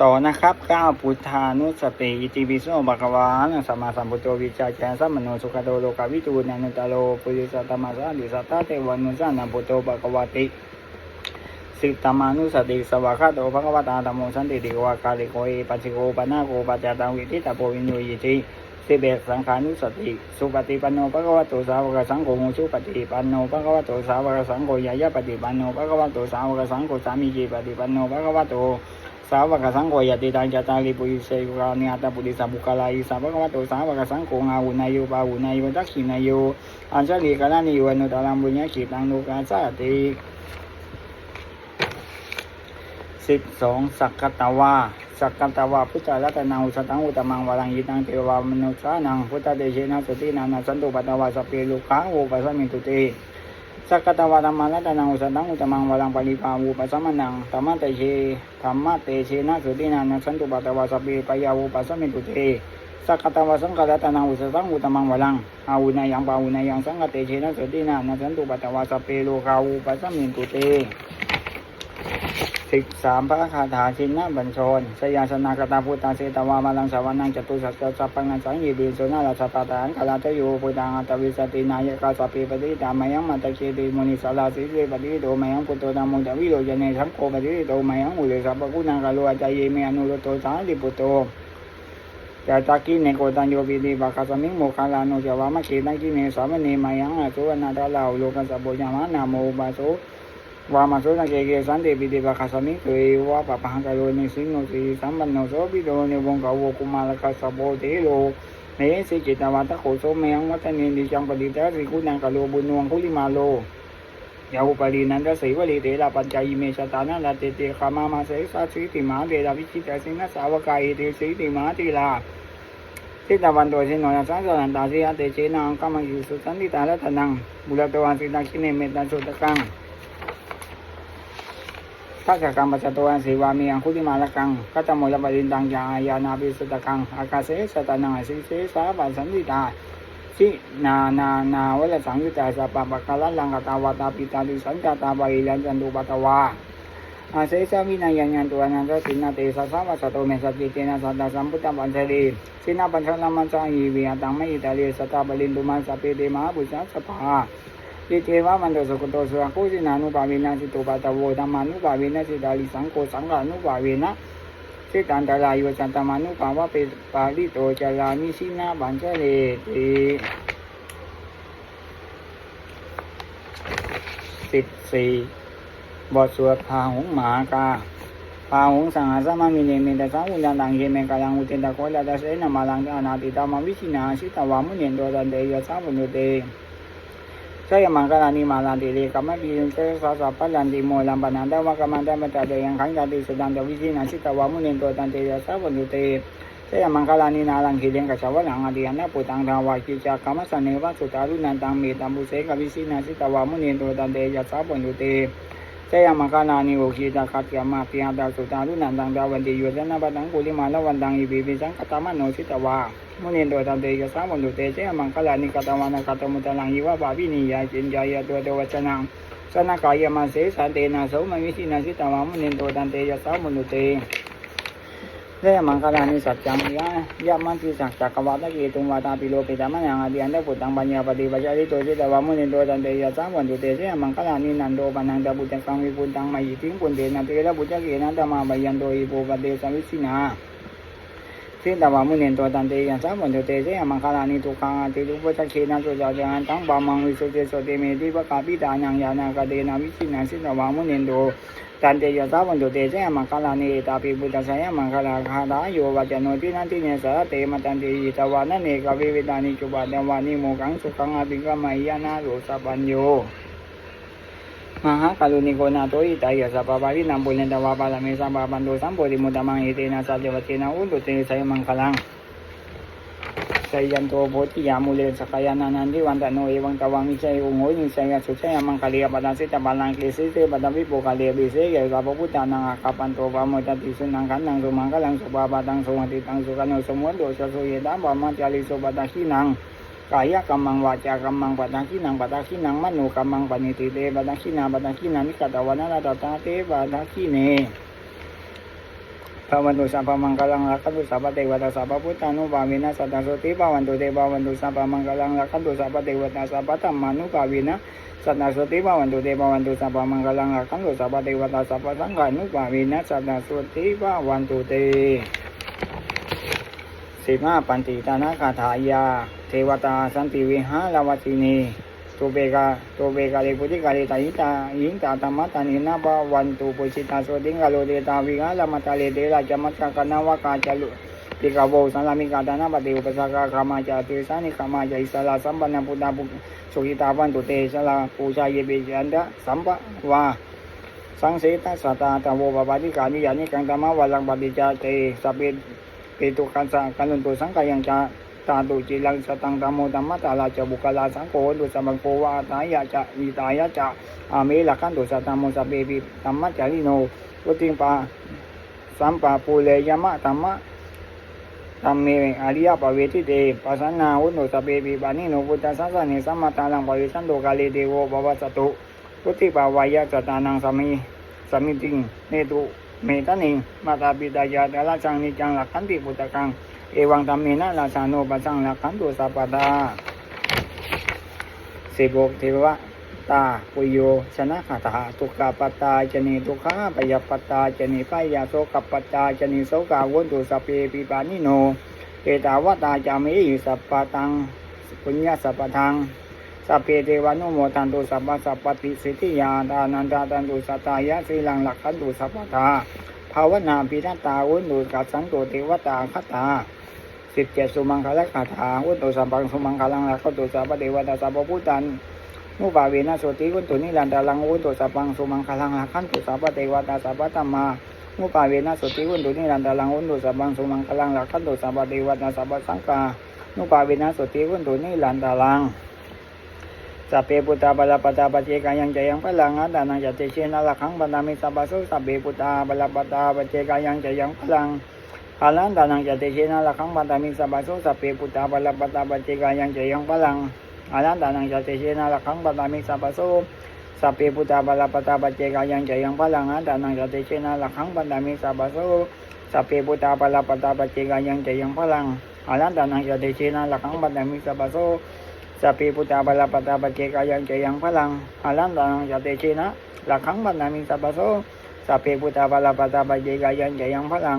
ต่อนะครับก้าวพุทธานุสติอิติปิโสบากวานสัมมาสัมพุทโธวิชาจารสัมมโนสุขโตโลกาวิจูนันตโลปุริสัตมาสาดิสัตตะเทวานุสันนัมพุทโธบากวาติสิตามานุสติสวากาโตภะคะวะตาธรรมโมสันติติวากาลิโกเอปัจจิโกปนาโกปัจจตังวิทิตาโพวินโยยิติ สิเบสังขานุสติสุปฏิปันโนภะคะวะโตสาวกสังโฆชุปฏิปันโนภะคะวะโตสาวกสังโฆยายะปฏิปันโนภะคะวะโตสาวกสังโฆสามีจิปฏิปันโนภะคะวะโตสาวกสังโฆยติตังจตาริปุริเสยุกานิอัตตปุริสัมบุคลายิสัพพะวะโตสาวกสังโฆอาหุนายโยปาหุนายโยทักขินายโยอัญชลีกาลานิโยอนุตตรังบุญญาขิตังโลกาสาติสิบสองสักกตวา สักกตวาพุทธรัตนาอุสตังอุตมังวรังยิตังเทวามนุสานังพุทธเดชนะสตินานาสันตุปัตตวาสเพลุขาโอปัสสมิตุเตสักกตวาธรรมรัตนังอุสตังอุตมังวรังปริภาวูปัสสมนังธรรมเตเชธรรมเตเชนะสุตินานัสันตุปัตตวาสพเพปยาวูปัสสมิตุเตสักกตวาสังฆรัตนังอุสตังอุตมังวรังอาวุนายังปาวุนายังสังฆเตเชนะสุตินานัสันตุปัตตวาสเพโลกาวูปัสสมิตุเต สิบสามพระคาถาชินนบัญชรสยาสนากตาพุทธาเสตวามาลังสาวนังจตุสัจจะสัพพังสังยีบิโสนาราชปาตานกาลาเตโยปุตังอัตวิสตินายกาสปิปฏิตามยังมัตเชติมุนิสาลาสิเรปฏิโตมยังพุทโตธรรมจวิโรจเนสังโฆปฏิโตมยังอุเลสัพพกุณังกาโลอาจายเมอนุโรโตสาลิปุโตจาตากิเนโกตันโยปิติบาคาสมิงโมคาลานุจาวามะเกตังกิเนสามเณมายังอสุวนาดาลาวโลกันสัพโพยามานาโมบาโส วามาโสนาเกเกสันติปิติบาคาสมิงเกยวะปะปังกาโลนิสิงโนสีสัมปันโนโสปิโดเนวงกาวกุมาลคาสโบเตโลเนสิจิตาวาตโคโสเมยังวัตเนดิจังปฏิเตสิกุนังกาโลบุญวงคุลิมาโลยาอุปรินันทสีวลีเตระปัญจายเมชตานาลาเตเตคามามาเสสาสีติมาเดราวิชิตาสินะสาวกายเตสีติมาติลาทิตาวันตัวสิโนยัสสะสันตาสิยเตเชนังกัมมังยุสุสันติตาลัตนังบุรตวันสิตาคิเนเมตันสุตกัง ทักษะกรรมปัจจตัวสีวามีอังคุติมาลกังกัตโมยปรินตังยาญานาปิสุตกังอากาเสสตานังสิเสสาปัสสันติตาสินานานาวัลสังยุตตาสัปปะปะกาลังกตาวตาปิตาลิสัญจตาบาลันจันตุปตวาอาเสสาวินายังยันตัวนันทสินาเตสะสาวะสโตเมสจิเตนะสัตตะสัมพุทธปัญชลีสินาปัญชลามันจายีวิยตังไม่อิตาลีสตาบลินตุมันสัพเพเตมาบุษสภา ลิเทวะมันโตสุโตสุขกุสินานุปาเวนาสิตุปัตตโวธรรมานุปาเวนาสิตาลิสังโฆสังฆานุปาเวนะสิตันตรายโยสันตมานุภาวะเปปาลิโตจารามิสินาปัญชเลติสิบสี่บทสวดพาหงหมากาพาหงสังหาสมามิเนเมตสังอุญาตังเยเมกายังอุเตตะโคลาตะเสนามาลังอนาติตามาวิชินาสิตวามุเนนโดตันเตยะสาวุนุเต ใช่มังกรานิมาลันติเลกัมมะปีนุเตสาสะปัลลันติโมลัมปนันตวะกัมมันตมะตะเตยังขังจัติสุดันตวิจินาสิตวามุเนนโตตันเตยะสาวันุเตใช่มังกรานินาลังคิเลงกัจวะลังอดิยันะปุตังทาวากิจากัมมะสันเนวะสุตารุนันตังเมตัมบุเสกวิสินาสิตวามุเนนโตตันเตยะสาวันุเต เตยมังคลานิโอคีตาคัตยามาพิยาตาสุตารุนันตังดาวันติโยจนะปัตังกุลิมาลวันดังอิปิปิสังคตามโนสิตวามุนินโดตันเตยะสามุนุเตเจมังคลานิกตวานะกตมุตลังยิวะบาปินิยาจินจายะตัวเดวจนังสนากายมาเสสันเตนะโสมวิสินาสิตวามุนินโดตันเตยสามุนุเต เตยมังคลานิสัจจังยะยะมันติสักจักรวาตกิตุงวาตาปิโลกิตามันยังอดิยันเตปุตังปัญญาปฏิปัจจาริโตสิตวามุนินโดตันเตยะสามุนุเตเจมังคลานินันโดปนังดาบุจังกังวิปุตังมายิทิงปุนเตนันเตระบุจักเกนันตมาบยันโตอิโปปเตสวิสินา สิตวามุนินตัวตันเตยันสามุนเตเสยมังคลานิทุขังติทุปจักเขนะสุจาจังตังปามังวิสุเจโสเตเมติปะกาปิตานังยานากเตนะวิสินันสิตวามุนินโตตันเตยันสามุนเตเสยมังคลานิตาปิปุตตะสยมังคลาคาดาโยวัจโนตินันติเนสะเตมตันเตยิตวานะเนกวิเวตานิจุปะเดวานิโมกังสุขังอภิกรรมยานาโรสัปัญโย มหากาลุนิโกนาโตอิตายะสัพพะปารินัมปุเรนตวาปาลามิสัมปะปันโตสัมโพธิมุตตมังเอเตนะสัจจวัตเตนะ กายานานันทิวันตโนเอวังตวังมิชัยอุโหยิสัยสุชัยมังคลียปตังสิตบาลังเกสิเสปตังบัตปะโมตติสุนังมังคลังสุปาปะตังสุมติตังสุขันโนสมุนโดชสุเยดัมปะมัจจาริสุปตังขีนังกายกรมังวาจากรรมังปัตังขีนังปัตังขีนังมโนกรรมังปณิติเตปัตังขีนาปัตตังขีนานิกตวานาตตาเตปัตังขีเนภาวันตุสัพพมังคลังรักขันตุสัพพเทวตาสัพพพุทธานุภาเวนะสัตตโสติภาวันตุเตภาวันตุสัพพมังคลังรักขันตุสัพพเทวตาสัพพธรรมานุภาเวนะสัตตโสติภาวันตุเตภาวันตุสัพพมังคลังรักขันตุสัพพเทวตาสัพพสังฆานุภาเวนะสัตตโสติภาวันตุเตสิบห้าปันติตานาคาถายา เทวตาสันติวิหารวตินีตุเบกาตุเบกาเลปุติกาเลตายิตายิงตาธรรมตานินาบาวันตุปุชิตาโสติงกาโลเดตาวิหารมัตาเลเดราจมัตตะกนาวกาจลุติกาโวสันลามิกาตานาปฏิอุปสากาคามาจาติสานิคามาจาอิสลาสัมปันนพุทธาภุสุขิตาวันตุเตสลาปูชาเยเบจันดะสัมปะวาสังเสตสัตตาตะโวปปาติกานิยานิกังตมะวัลังปฏิจาเตสพเพเปตุกันสังกันุนตุสังกายังจา ตาตุจิลังสตังธรรมโมธรรมะตาลาจะบุคลาสังโฆตุสัมบังโควาตายะจะอิตายะจะอาเมลักันตุสัตตมโมสัเพปิธรรมะจาริโนวุติงปาสัมปะปูเลยยมะธรรมะธรรมเมอริยปเวทิเตปัสสนาวุโนสเปปิปานิโนพุทธสัสสะเนสัมมาตาลังปวิสันโตกาเลเดโวภวสตุพุทธิปาวายะจตานังสมิสมิติงเนตุเมตานิงมาตาปิตายาตละจังนิจังลักขันติพุทธกัง เอวังธรรมเมนะราชาโนปัสสังลักขันตุสัพพะตาสิบกเทวะตาปุโยชนะคาถาทุกขปตตาจนิทุกขาปยปตตาจนิปยาโสกปตตาจนิโสกาวนตุสพเพปิปานิโนเอตาวตาจามิสัพพะตังปุญญาสัพพะทังสัพเพเทวานุโมทันตุสัพพะสัพพติสิทธิยาทานันตาตันตุสัตายะสีลังหลักขันตุสัพพะทาภาวนาปินัตาวุนตุกัสสังตุเทวตาคตา สิบเจ็ดสุมังคละคาถาวุนตุสัมปังสุมังคลังลักขันตุสัพพะเทวตาสัพพะพุทธันมุบาเวนะโสติวุนตุนิรันตาลังวุนตุสัพังสุมังคลังลักขันตุสัพพะเทวตาสัพพะธรรมามุปาเวนะสุติวุนตุนิรันดาลังวุนตุสัพพังสุมังคลังลักขันตุสัพพะเทวตาสัพพะสังกามุปาเวนะสุติวุนตุนิรันดาลังสัพเพปุตตาบาลปตาปเจกายังใจยังพลังอดานังจติเชนะลักขังบันดามิสัพพสุสัพเพปุตตาบาลปตาปเจกายังใจยังพลัง อาลันดานังจติเชนะลักขังบันดามิสัพพะสุสัพเพปุตตาบาลปตาปเจกายังใจยังพลัง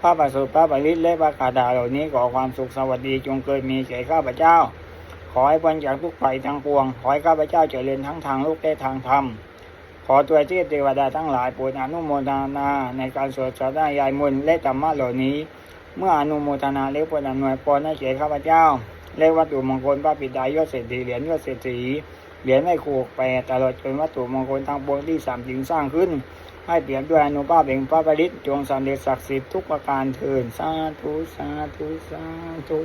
พระประสบพระปริตและพระคาถาเหล่านี้ขอความสุขสวัสดีจงเกิดมีแก่ข้าพเจ้า ขอให้พ้นจากทุกภัยทั้งปวง ขอให้ข้าพเจ้าเจริญทั้งทางโลกและทางธรรม ขอตัวเทพเทวดาทั้งหลายโปรดอนุโมทนาในการสวดสาธยายมนและธรรมะเหล่านี้ เมื่ออนุโมทนาแล้วโปรดอำนวยพรให้แก่ข้าพเจ้าและวัตถุมงคลพระปิดายอดเศรษฐีเหรียญยอดเศรษฐีเหรียญไม่ขูกแปดตลอดจนวัตถุมงคลทั้งปวงที่สามจึงสร้างขึ้น ให้เปรียบด้วยอนุภาพแห่งพระปริตจงสำเร็จศักดิ์สิทธิ์ทุกประการเถิดสาธุสาธุสาธุ